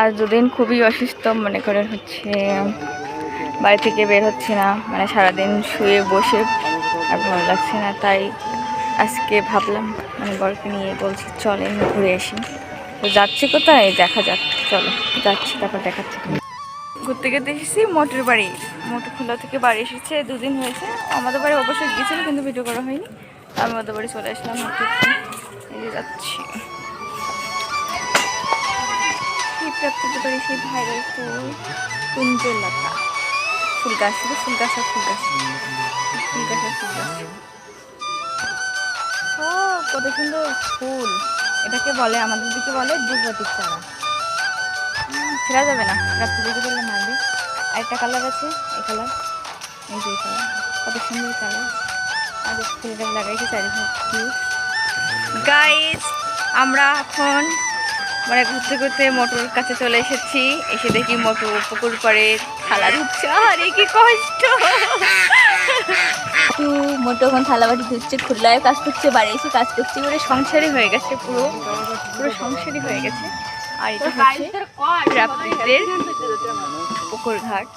আর দুদিন খুবই অসুস্থ মনে করেন হচ্ছে বাড়ি থেকে বের হচ্ছে না মানে সারাদিন শুয়ে বসে আর ভালো লাগছে না, তাই আজকে ভাবলাম মানে বরকে নিয়ে বলছি চলেন ঘুরে আসি। তো যাচ্ছে কোথায়? দেখা যাক, চলো, যাচ্ছি, তারপর দেখাচ্ছি। ঘুরতে গিয়ে দেখেছি মোটর বাড়ি মোটর খোলা থেকে বাড়ি এসেছে, দুদিন হয়েছে। আমাদের বাড়ি অবশ্যই গিয়েছিল, কিন্তু ভিডিও করা হয়নি। আমি ওদের বাড়ি চলে আসলাম। এই যাচ্ছি। এই প্রাপ্তিতে পারি সেই ভাইরাল ফুল কুঞ্জলতা ফুল গাছ শুধু ফুল গাছ ফুল গাছ ফুল গাছ ফুল গাছ ও, কত সুন্দর ফুল। এটাকে বলে, আমাদের দিকে বলে দুর্গাতির চারা ছেঁড়া যাবে না। রাত্রি দিকে বললে মারবে। আরেকটা কালার আছে, এই কালার এই যে কালার কত সুন্দর কালার আর ফুলটা লাগাইছি চারিদিকে গাইস আমরা এখন মানে ঘুরতে ঘুরতে মোটর কাছে চলে এসেছি। এসে দেখি মোটর পুকুর পাড়ে থালা ধুচ্ছে। আরে কি কষ্ট! একটু মোটো এখন থালা বাটি ধুচ্ছে খুললায় কাজ করছে বাড়ি এসে কাজ করছে। মানে সংসারই হয়ে গেছে পুরো। পুরো সংসারই হয়ে গেছে। আর এটা হচ্ছে প্রাপ্তিদের পুকুর ঘাট।